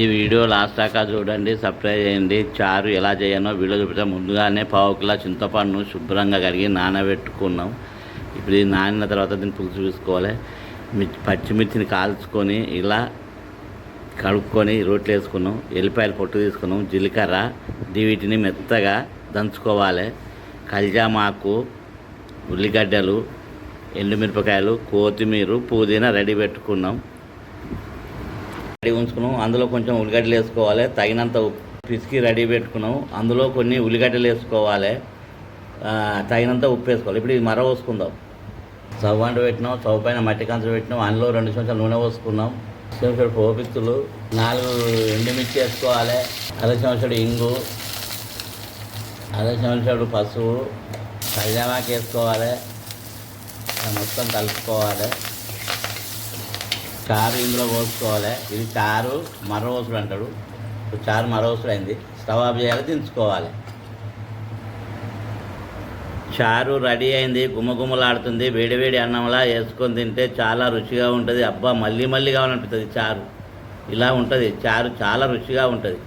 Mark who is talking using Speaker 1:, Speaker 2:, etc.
Speaker 1: ఈ video last దాకా చూడండి సబ్స్క్రైబ్ చేయండి. చారు ఎలా చేయాలో వీడియో చూపిస్తాం. ముందుగానే పావు కిలో చింతపండును శుభ్రంగా కడిగి నానబెట్టుకున్నాం. ఇప్పుడు ఇది నానిన తర్వాత దీన్ని పులుసు తీసుకోవాలి మిర్చి పచ్చిమిర్చిని కాల్చుకొని ఇలా కడుక్కొని రోట్లు వేసుకున్నాం. ఎల్లిపాయలు పొట్టు తీసుకున్నాం. జీలకర్ర దీ వీటిని మెత్తగా దంచుకోవాలి. కల్జామాకు ఉల్లిగడ్డలు ఎండుమిరపకాయలు కొత్తిమీర పుదీనా రెడీ పెట్టుకున్నాం. రెడీ ఉంచుకున్నాం. అందులో కొంచెం ఉల్లిగడ్డలు వేసుకోవాలి. తగినంత ఉప్పు పిసికి రెడీ పెట్టుకున్నాం. అందులో కొన్ని ఉల్లిగడ్డలు వేసుకోవాలి. తగినంత ఉప్పు వేసుకోవాలి. ఇప్పుడు ఇది మర పోసుకుందాం. స్టవ్ అంటు పెట్టినాం. చవ్వు పైన మట్టి కంచు పెట్టినాం. అందులో రెండు చెంచాలు నూనె పోసుకున్నాం. సంవత్సరాలు పోపిత్తులు నాలుగు ఎండుమిర్చి వేసుకోవాలి. అర చెంచాడు ఇంగు అర చెంచాడు పసుపు కళ్యాణాకి వేసుకోవాలి. మొత్తం కలుపుకోవాలి. చారు ఇందులో పోసుకోవాలి. ఇది చారు మరవసుడు అంటాడు. చారు మరవసుడు అయింది. స్టవ్ ఆఫ్ చేయాలి దించుకోవాలి. చారు రెడీ అయింది. గుమగుమలాడుతుంది. వేడివేడి అన్నంలా వేసుకొని తింటే చాలా రుచిగా ఉంటుంది. అబ్బా మళ్ళీ మళ్ళీ కావాలనిపిస్తుంది చారు. ఇలా ఉంటుంది. చారు చాలా రుచిగా ఉంటుంది.